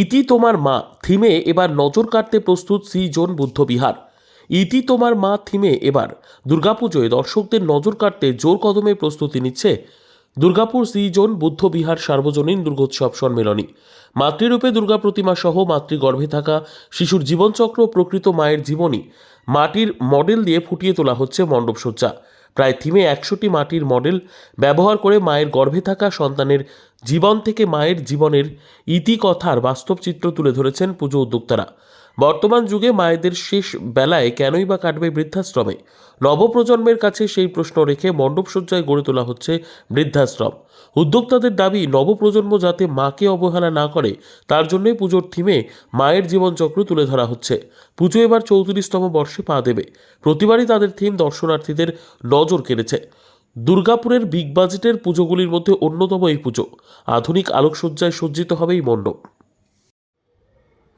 ইতি তোমার মা থিমে এবার নজর কাটতে প্রস্তুত সি জোন বুদ্ধবিহার। ইতি তোমার মা থিমে এবার দুর্গাপুজোয় দর্শকদের নজর কাটতে জোর কদমে প্রস্তুতি নিচ্ছে দুর্গাপুর সি জোন বুদ্ধবিহার সার্বজনীন দুর্গোৎসব সম্মেলনী। মাতৃরূপে দুর্গা প্রতিমা সহ মাতৃগর্ভে থাকা শিশুর জীবনচক্র প্রকৃত মায়ের জীবনী। মাটির মডেল দিয়ে ফুটিয়ে তোলা হচ্ছে মণ্ডপসজ্জা। প্রায় থিমে একশোটি মাটির মডেল ব্যবহার করে মায়ের গর্ভে থাকা সন্তানের জীবন থেকে মায়ের জীবনের ইতিকথার বাস্তব চিত্র তুলে ধরেছেন পুজো উদ্যোক্তারা। বর্তমান যুগে মায়েদের শেষ বেলায় কেনই বা কাটবে বৃদ্ধাশ্রমে? নবপ্রজন্মের কাছে সেই প্রশ্ন রেখে মণ্ডপসজ্জায় গড়ে তোলা হচ্ছে বৃদ্ধাশ্রম। উদ্যোক্তাদের দাবি, নবপ্রজন্ম যাতে মাকে অবহেলা না করে, তার জন্যই পুজোর থিমে মায়ের জীবনচক্র তুলে ধরা হচ্ছে। পুজো এবার চৌত্রিশতম বর্ষে পা দেবে। প্রতিবারই তাদের থিম দর্শনার্থীদের নজর কেড়েছে। দুর্গাপুরের বিগ বাজেটের পুজোগুলির মধ্যে অন্যতম এই পুজো। আধুনিক আলোকসজ্জায় সজ্জিত হবে এই মণ্ডপ।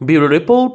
Bureau report